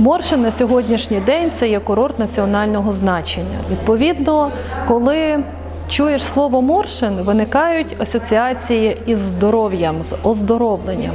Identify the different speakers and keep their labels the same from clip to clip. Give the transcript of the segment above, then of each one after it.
Speaker 1: Моршин на сьогоднішній день це є курорт національного значення. Відповідно, коли чуєш слово моршин, виникають асоціації із здоров'ям, з оздоровленням.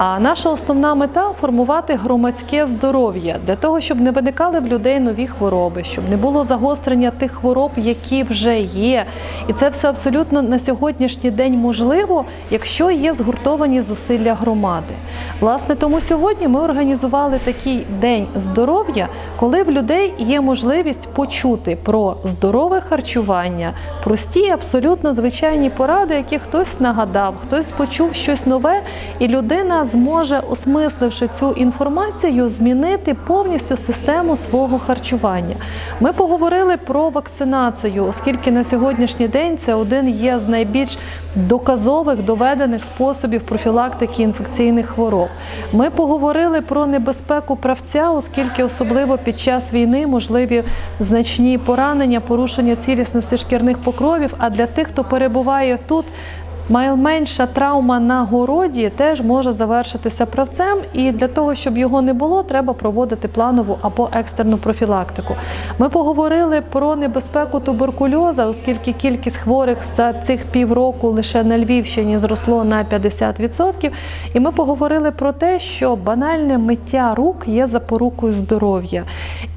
Speaker 1: А наша основна мета формувати громадське здоров'я для того, щоб не виникали в людей нові хвороби, щоб не було загострення тих хвороб, які вже є. І це все абсолютно на сьогоднішній день можливо, якщо є згуртовані зусилля громади. Власне, тому сьогодні ми організували такий день здоров'я, коли в людей є можливість почути про здорове харчування, прості, абсолютно звичайні поради, які хтось нагадав, хтось почув щось нове, і людина зможе, осмисливши цю інформацію, змінити повністю систему свого харчування. Ми поговорили про вакцинацію, оскільки на сьогоднішній день це один є з найбільш доказових доведених способів профілактики інфекційних хвороб. Ми поговорили про небезпеку правця, оскільки особливо під час війни можливі значні поранення, порушення цілісності шкірних покровів. А для тих, хто перебуває тут. Найменша травма на городі теж може завершитися правцем, і для того, щоб його не було, треба проводити планову або екстерну профілактику. Ми поговорили про небезпеку туберкульоза, оскільки кількість хворих за цих півроку лише на Львівщині зросло на 50%. І ми поговорили про те, що банальне миття рук є запорукою здоров'я.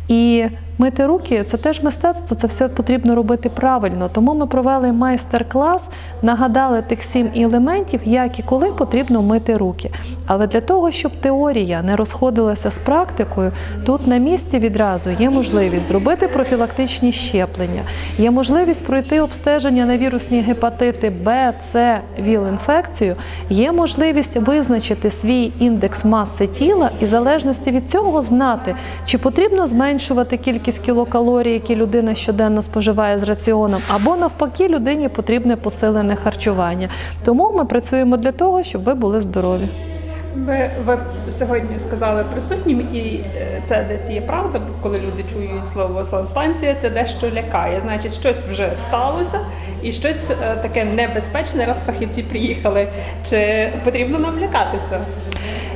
Speaker 1: І Мити руки це теж мистецтво, це все потрібно робити правильно. Тому ми провели майстер-клас, нагадали тих сім елементів, як і коли потрібно мити руки. Але для того, щоб теорія не розходилася з практикою, тут на місці відразу є можливість зробити профілактичні щеплення, є можливість пройти обстеження на вірусні гепатити Б, С, ВІЛ-інфекцію, є можливість визначити свій індекс маси тіла і в залежності від цього знати, чи потрібно зменшувати кількість кілокалорій, які людина щоденно споживає з раціоном, або навпаки, людині потрібне посилене харчування. Тому ми працюємо для того, щоб ви були здорові.
Speaker 2: Ви, ви сьогодні сказали присутнім, і е, це десь є правда, бо коли люди чують слово санстанція, це дещо лякає. Значить, щось вже сталося і щось е, таке небезпечне, раз фахівці приїхали. Чи потрібно нам лякатися?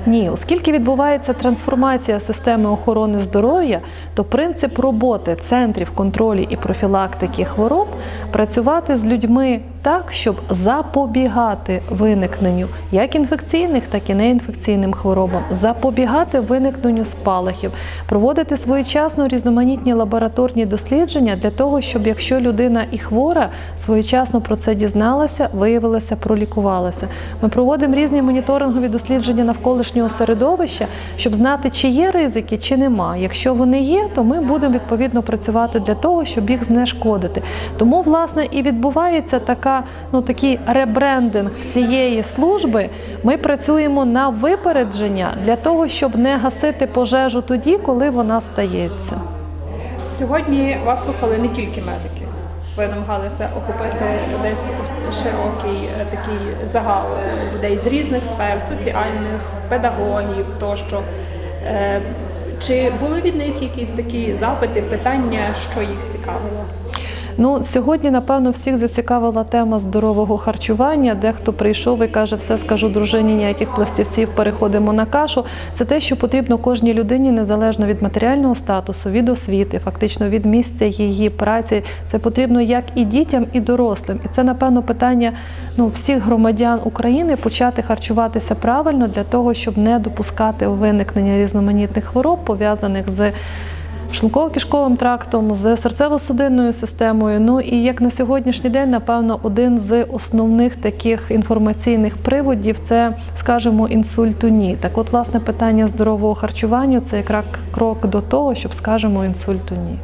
Speaker 1: Ні, оскільки відбувається трансформація системи охорони здоров'я, то принцип роботи центрів контролю і профілактики хвороб працювати з людьми так, щоб запобігати виникненню як інфекційних, так і неінфекційним хворобам, запобігати виникненню спалахів, проводити своєчасно різноманітні лабораторні дослідження для того, щоб якщо людина і хвора, своєчасно про це дізналася, виявилася, пролікувалася. Ми проводимо різні моніторингові дослідження навколишнього середовища, щоб знати, чи є ризики, чи нема. Якщо вони є, то ми будемо відповідно працювати для того, щоб їх знешкодити. Тому, власне, і відбувається така, ну такий ребрендинг всієї служби. Ми працюємо на випередження для того, щоб не гасити пожежу тоді, коли вона стається.
Speaker 2: Сьогодні вас слухали не тільки медики. Ви намагалися охопити десь широкий е, такий загал людей з різних сфер, соціальних, педагогів тощо. Е, Чи були від них якісь такі запити, питання, що їх цікавило?
Speaker 1: Ну сьогодні, напевно, всіх зацікавила тема здорового харчування. Дехто прийшов і каже, все скажу дружині, ніяких пластівців переходимо на кашу. Це те, що потрібно кожній людині незалежно від матеріального статусу, від освіти, фактично від місця її праці. Це потрібно як і дітям, і дорослим. І це, напевно, питання ну, всіх громадян України почати харчуватися правильно для того, щоб не допускати виникнення різноманітних хвороб пов'язаних з шлунково-кишковим трактом, з серцево-судинною системою. Ну і як на сьогоднішній день, напевно, один з основних таких інформаційних приводів це, скажімо, інсульту ні. Так, от, власне, питання здорового харчування це якраз крок до того, щоб скажемо інсульту ні.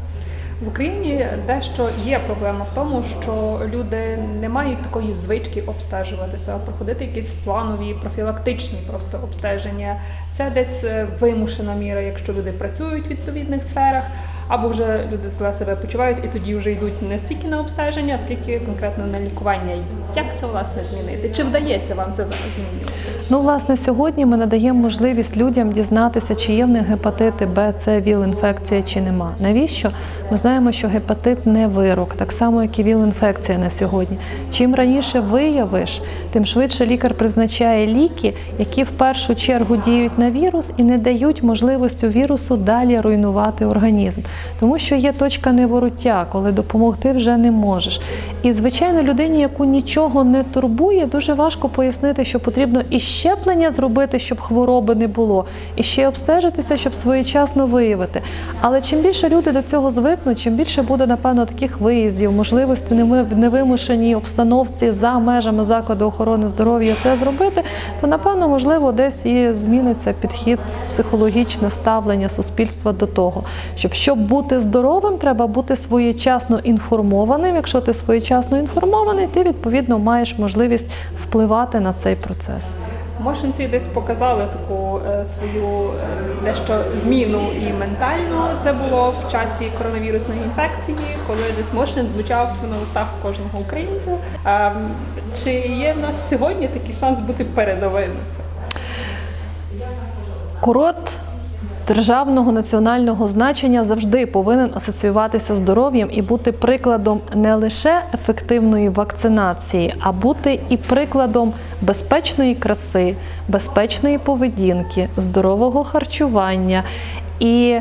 Speaker 2: В Україні дещо є проблема в тому, що люди не мають такої звички обстежуватися, проходити якісь планові, профілактичні просто обстеження. Це десь е, вимушена міра, якщо люди працюють в відповідних сферах. або вже люди зле себе почувають і тоді вже йдуть не стільки на обстеження, скільки конкретно на лікування. Як це власне змінити? Чи вдається вам це зараз змінювати?
Speaker 1: Ну, власне, сьогодні ми надаємо можливість людям дізнатися, чи є в них гепатити Б, С, ВІЛ-інфекція чи нема. Навіщо? Ми знаємо, що гепатит не вирок, так само, як і ВІЛ-інфекція на сьогодні. Чим раніше виявиш, тим швидше лікар призначає ліки, які в першу чергу діють на вірус і не дають можливості вірусу далі руйнувати організм. Тому що є точка невороття, коли допомогти вже не можеш. І звичайно, людині, яку нічого не турбує, дуже важко пояснити, що потрібно і щеплення зробити, щоб хвороби не було, і ще обстежитися, щоб своєчасно виявити. Але чим більше люди до цього звикнуть, чим більше буде напевно таких виїздів, можливості в невимушеній обстановці за межами закладу охорони здоров'я це зробити, то напевно можливо десь і зміниться підхід, психологічне ставлення суспільства до того, щоб щоб бути здоровим, треба бути своєчасно інформованим. Якщо ти своєчасно інформований, ти відповідно маєш можливість впливати на цей процес.
Speaker 2: Мошенці десь показали таку е, свою е, дещо зміну і ментальну. Це було в часі коронавірусної інфекції, коли десь Мошен звучав на устах кожного українця. Чи є в нас сьогодні такий шанс бути передовим?
Speaker 1: Курорт державного національного значення завжди повинен асоціюватися здоров'ям і бути прикладом не лише ефективної вакцинації, а бути і прикладом безпечної краси, безпечної поведінки, здорового харчування. І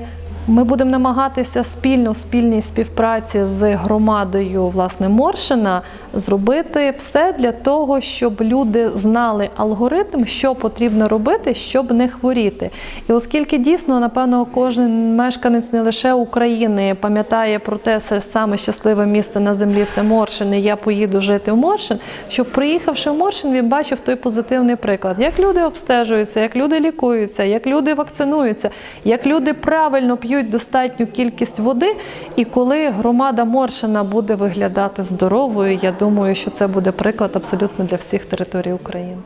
Speaker 1: ми будемо намагатися спільно в спільній співпраці з громадою власне Моршина зробити все для того, щоб люди знали алгоритм, що потрібно робити, щоб не хворіти. І оскільки дійсно, напевно, кожен мешканець не лише України пам'ятає про те, що саме щасливе місце на землі це Моршин, і я поїду жити в Моршин, щоб приїхавши в Моршин, він бачив той позитивний приклад, як люди обстежуються, як люди лікуються, як люди вакцинуються, як люди правильно п'ють достатню кількість води. І коли громада Моршина буде виглядати здоровою, я думаю, що це буде приклад абсолютно для всіх територій України.